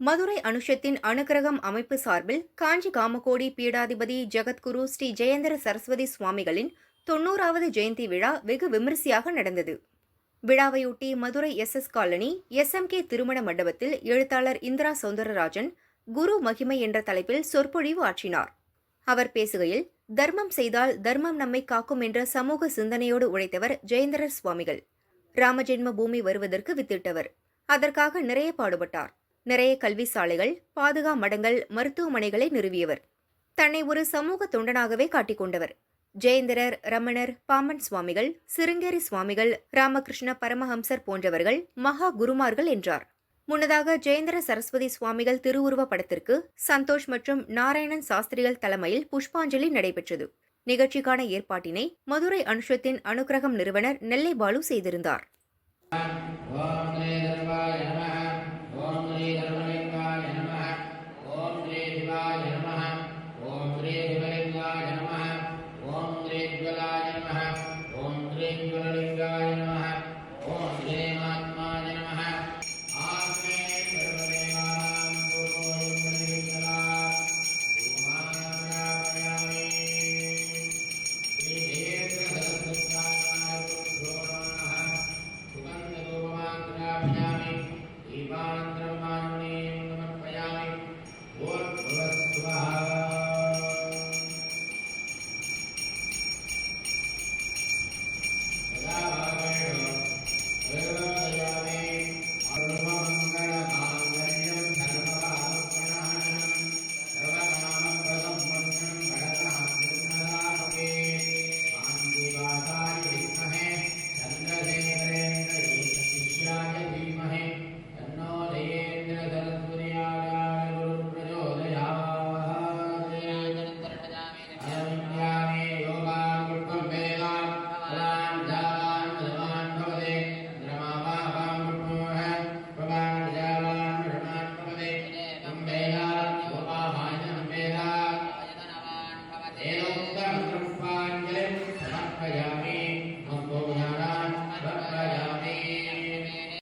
மதுரை அனுஷத்தின் அனுக்கிரகம் அமைப்பு சார்பில் காஞ்சி காமகோடி பீடாதிபதி ஜெகத்குரு ஸ்ரீ ஜெயேந்திர சரஸ்வதி சுவாமிகளின் தொன்னூறாவது ஜெயந்தி விழா வெகு விமரிசையாக நடந்தது. விழாவையொட்டி Madurai S S colony SMK திருமண மண்டபத்தில் எழுத்தாளர் இந்திரா சௌந்தரராஜன் குரு மகிமை என்ற தலைப்பில் சொற்பொழிவு ஆற்றினார். அவர் பேசுகையில் தர்மம் செய்தால் தர்மம் நம்மை காக்கும் என்ற சமூக சிந்தனையோடு உழைத்தவர் ஜெயேந்திரர் சுவாமிகள். ராமஜென்ம பூமி வருவதற்கு வித்திட்டவர். அதற்காக நிறைய பாடுபட்டார். நிறைய கல்வி சாலைகள் பாதுகா மடங்கள் மருத்துவமனைகளை நிறுவியவர். தன்னை ஒரு சமூக தொண்டனாகவே காட்டிக்கொண்டவர் ஜெயேந்திரர் ரமணர் பாம்பன் சுவாமிகள் சிருங்கேரி சுவாமிகள் ராமகிருஷ்ண பரமஹம்சர் போன்றவர்கள் மகா குருமார்கள் என்றார். முன்னதாக ஜெயந்திர சரஸ்வதி சுவாமிகள் திருவுருவ படத்திற்கு சந்தோஷ் மற்றும் நாராயணன் சாஸ்திரிகள் தலைமையில் புஷ்பாஞ்சலி நடைபெற்றது. நிகழ்ச்சிக்கான ஏற்பாட்டினை மதுரை அனுஷத்தின் அனுக்கிரகம் நிறுவனர் நெல்லை பாலு செய்திருந்தார். made. I don't know